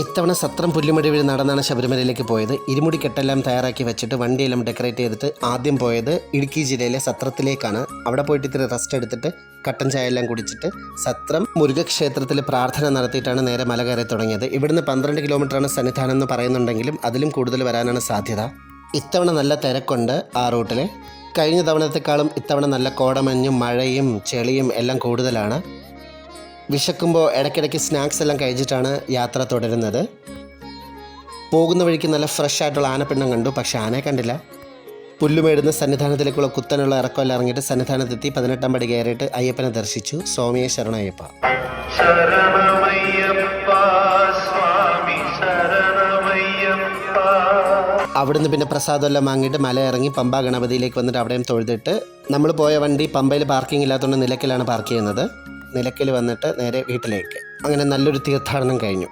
ഇത്തവണ സത്രം പുല്ലുമടി വഴി നടന്നാണ് ശബരിമലയിലേക്ക് പോയത്. ഇരുമുടി കെട്ടെല്ലാം തയ്യാറാക്കി വെച്ചിട്ട് വണ്ടിയെല്ലാം ഡെക്കറേറ്റ് ചെയ്തിട്ട് ആദ്യം പോയത് ഇടുക്കി ജില്ലയിലെ സത്രത്തിലേക്കാണ്. അവിടെ പോയിട്ട് ഇത്തിരി റെസ്റ്റ് എടുത്തിട്ട് കട്ടൻ ചായ എല്ലാം കുടിച്ചിട്ട് സത്രം മുരുകക്ഷേത്രത്തിൽ പ്രാർത്ഥന നടത്തിയിട്ടാണ് നേരെ മല കയറി തുടങ്ങിയത്. ഇവിടുന്ന് പന്ത്രണ്ട് കിലോമീറ്ററാണ് സന്നിധാനം എന്ന് പറയുന്നുണ്ടെങ്കിലും അതിലും കൂടുതൽ വരാനാണ് സാധ്യത. ഇത്തവണ നല്ല തിരക്കുണ്ട് ആ റൂട്ടിൽ കഴിഞ്ഞ തവണത്തെക്കാളും ഇത്തവണ നല്ല കോടമഞ്ഞും മഴയും ചെളിയും എല്ലാം കൂടുതലാണ്. വിശക്കുമ്പോൾ ഇടയ്ക്കിടയ്ക്ക് സ്നാക്സ് എല്ലാം കഴിച്ചിട്ടാണ് യാത്ര തുടരുന്നത്. പോകുന്ന വഴിക്ക് നല്ല ഫ്രഷ് ആയിട്ടുള്ള ആനപ്പിണ്ണം കണ്ടു പക്ഷേ ആനയെ കണ്ടില്ല. പുല്ലുമേടുന്ന സന്നിധാനത്തിലേക്കുള്ള കുത്തനുള്ള ഇറക്കമെല്ലാം ഇറങ്ങിയിട്ട് സന്നിധാനത്തെത്തി പതിനെട്ടാം പടി കയറിയിട്ട് അയ്യപ്പനെ ദർശിച്ചു. സ്വാമിയെ ശരണയ്യപ്പ അവിടുന്ന് പിന്നെ പ്രസാദമെല്ലാം വാങ്ങിയിട്ട് മല ഇറങ്ങി പമ്പ ഗണപതിയിലേക്ക് വന്നിട്ട് അവിടെയും തൊഴുതിട്ട് നമ്മൾ പോയ വണ്ടി പമ്പയിൽ പാർക്കിംഗ് ഇല്ലാത്തതുകൊണ്ട് നിലക്കിലാണ് പാർക്ക് ചെയ്യുന്നത്. നിലയ്ക്കൽ വന്നിട്ട് നേരെ വീട്ടിലേക്ക്. അങ്ങനെ നല്ലൊരു തീർത്ഥാടനം കഴിഞ്ഞു.